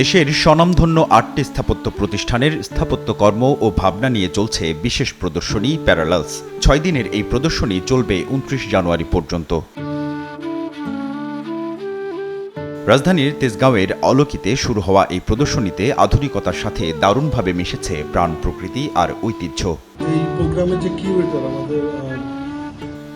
দেশের স্বনামধন্য আটটি স্থাপত্য প্রতিষ্ঠানের স্থাপত্যকর্ম ও ভাবনা নিয়ে চলছে বিশেষ প্রদর্শনী, প্যারালালস। ছয় দিনের এই প্রদর্শনী চলবে উনত্রিশ জানুয়ারি পর্যন্ত। রাজধানীর তেজগাঁওয়ের অলকিতে শুরু হওয়া এই প্রদর্শনীতে আধুনিকতার সাথে দারুণভাবে মিশেছে প্রাণ প্রকৃতি আর ঐতিহ্য। এই প্রোগ্রামের যে কিউরেটর আমাদের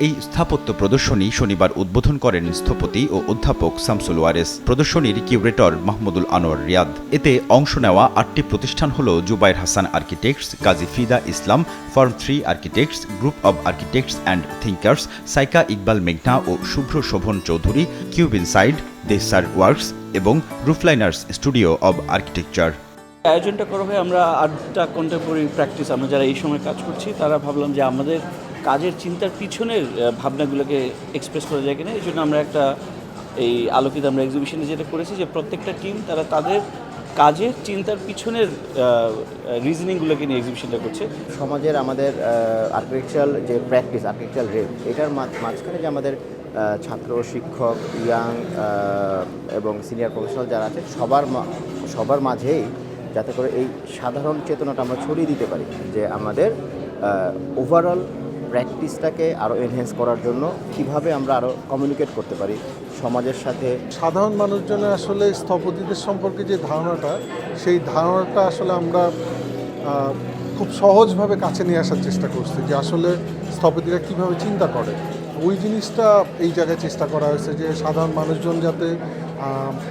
এই স্থাপত্য প্রদর্শনী শনিবার উদ্বোধন করেন স্থপতি ও অধ্যাপক শামসুল ওয়ারেস। প্রদর্শনীর কিউরেটর মাহমুদুল আনোয়ার রিয়াদ। এতে অংশ নেওয়া আটটি প্রতিষ্ঠান হল Zubair Hasan architects, Kazi Fida Islam, form three architects, group of architects and thinkers, Saika Iqbal মেঘনা ও শুভ্র শোভন চৌধুরী, কিউবিন সাইড দেসার ওয়ার্কস এবং রুফলাইনার্স স্টুডিও অব আর্কিটেকচার। আয়োজনটা করা হয়, আমরা আটটা কন্টেম্পোরারি প্র্যাকটিস আমরা যারা এই সময় কাজ করছি, তারা ভাবলাম যে আমাদের কাজের চিন্তার পিছনের ভাবনাগুলোকে এক্সপ্রেস করা যায় কিনা, এই জন্য আমরা একটা, এই আলোকিত আমরা এক্সিবিশনে যেটা করেছি যে প্রত্যেকটা টিম তারা তাদের কাজের চিন্তার পিছনের রিজনিংগুলোকে নিয়ে এক্সিবিশনটা করছে। সমাজের আমাদের আর্কিটেকচারাল যে প্র্যাকটিস আর্কিটেকচারাল রেট এটার মাঝ- মাঝখানে যে আমাদের ছাত্র, শিক্ষক ইয়াং এবং সিনিয়র প্রফেশনাল যারা আছে, সবার সবার মাঝেই যাতে করে এই সাধারণ চেতনাটা আমরা ছড়িয়ে দিতে পারি যে আমাদের ওভারঅল প্র্যাকটিসটাকে আরও এনহেন্স করার জন্য কীভাবে আমরা আরও কমিউনিকেট করতে পারি সমাজের সাথে? সাধারণ মানুষজনের আসলে স্থপতিদের সম্পর্কে যে ধারণাটা, সেই ধারণাটা আসলে আমরা খুব সহজভাবে কাছে নিয়ে আসার চেষ্টা করছি যে আসলে স্থপতিরা কীভাবে চিন্তা করে। ওই জিনিসটা এই জায়গায় চেষ্টা করা হয়েছে যে সাধারণ মানুষজন যাতে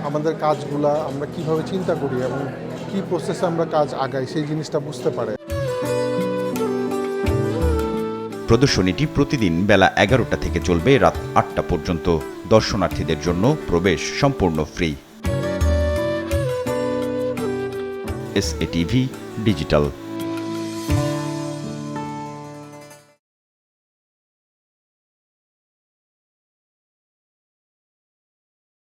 আমাদের কাজগুলা আমরা কীভাবে চিন্তা করি এবং কী প্রসেসে আমরা কাজ আগাই, সেই জিনিসটা বুঝতে পারে। প্রদর্শনীটি প্রতিদিন বেলা এগারোটা থেকে চলবে রাত আটটা পর্যন্ত। দর্শনার্থীদের জন্য প্রবেশ সম্পূর্ণ ফ্রি। S digital.